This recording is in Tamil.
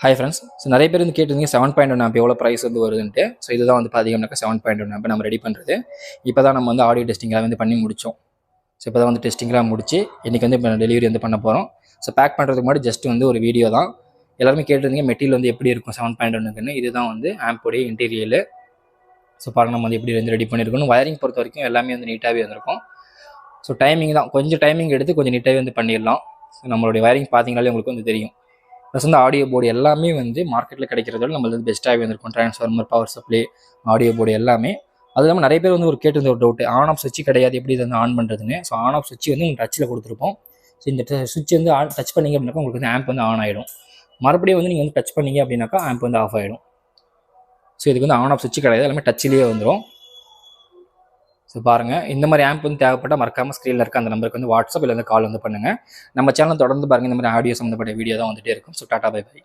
ஹை ஃப்ரெண்ட்ஸ் ஸோ நிறைய பேர் வந்து கேட்டிருந்தீங்க செவன் பாயிண்ட் ஒன் ஆப் எவ்வளோ ப்ரைஸ் வந்து வருதுன்ட்டு. ஸோ இதுதான் வந்து பார்த்தீங்கன்னாக்கா செவன் பாயிண்ட் ஒன் ஆப் நம்ம ரெடி பண்ணுறது இப்போ தான் நம்ம வந்து ஆடியோ டெஸ்டிங்லாம் வந்து பண்ணி முடித்தோம் ஸோ இப்போ தான் வந்து டெஸ்டிங்லாம் முடிச்சு இன்றைக்கி வந்து இப்போ டெலிவரி வந்து பண்ண போகிறோம் ஸோ பேக் பண்ணுறதுக்கு முன்னாடி ஜஸ்ட் வந்து ஒரு வீடியோ தான். எல்லாருமே கேட்டிருந்தீங்க மெட்டீரியல் வந்து எப்படி இருக்கும் செவன் பாயிண்ட் ஒன்றுக்குன்னு இதுதான் வந்து ஆம்போடைய இன்டீரியல் ஸோ பாருங்க நம்ம வந்து எப்படி வந்து ரெடி பண்ணியிருக்கணும் வயரிங் பொறுத்த வரைக்கும் எல்லாமே வந்து நீட்டாகவே வந்திருக்கும். ஸோ டைமிங் தான். கொஞ்சம் டைமிங் எடுத்து கொஞ்சம் நீட்டாகவே வந்து பண்ணிடலாம். ஸோ நம்மளுடைய வயரிங் பார்த்தீங்கனாலே உங்களுக்கு வந்து தெரியும். ப்ளஸ் வந்து ஆடியோ போர்டு எல்லாமே வந்து மார்க்கெட்டில் கிடைக்கிறதோட நம்மளுக்கு வந்து பெஸ்ட்டாகவே வந்திருக்கும். Transformer power supply audio board எல்லாமே. அது இல்லாமல் நிறைய பேர் வந்து ஒரு கேட்டிருந்த ஒரு டவுட் ஆன் ஆஃப் சுவிட்ச் கிடையாது எப்படி இதை வந்து ஆன் பண்ணுறதுன்னு ஸோ ஆன் ஆஃப் சுவிட்ச் வந்து உங்களுக்கு டச்சில் கொடுத்துருப்போம். ஸோ இந்த சுவிட்ச் வந்து ஆன் டச் பண்ணீங்க அப்படின்னாக்கா உங்களுக்கு வந்து ஆம்ப் வந்து ஆன் ஆகிடும் மறுபடியும் வந்து நீங்கள் வந்து டச் பண்ணீங்க அப்படின்னாக்கா ஆம்ப் வந்து ஆஃப் ஆகிடும் ஸோ இதுக்கு வந்து ஆன் ஆஃப் சுவிட்ச் கிடையாது. எல்லாமே டச்சிலேயே வந்துடும் ஸோ பாருங்கள் இந்த மாதிரி ஆம்ப் வந்து தேவைப்பட்டால் மறக்காமல் ஸ்க்ரீனில் இருக்க அந்த நம்பருக்கு வந்து வாட்ஸ்அப் இல்லை வந்து கால் வந்து பண்ணுங்கள் நம்ம சேனல் தொடர்ந்து பாருங்கள் இந்த மாதிரி ஆடியோ சம்மந்தப்பட்ட வீடியோ தான் வந்துகிட்டே இருக்கும். So tata bye by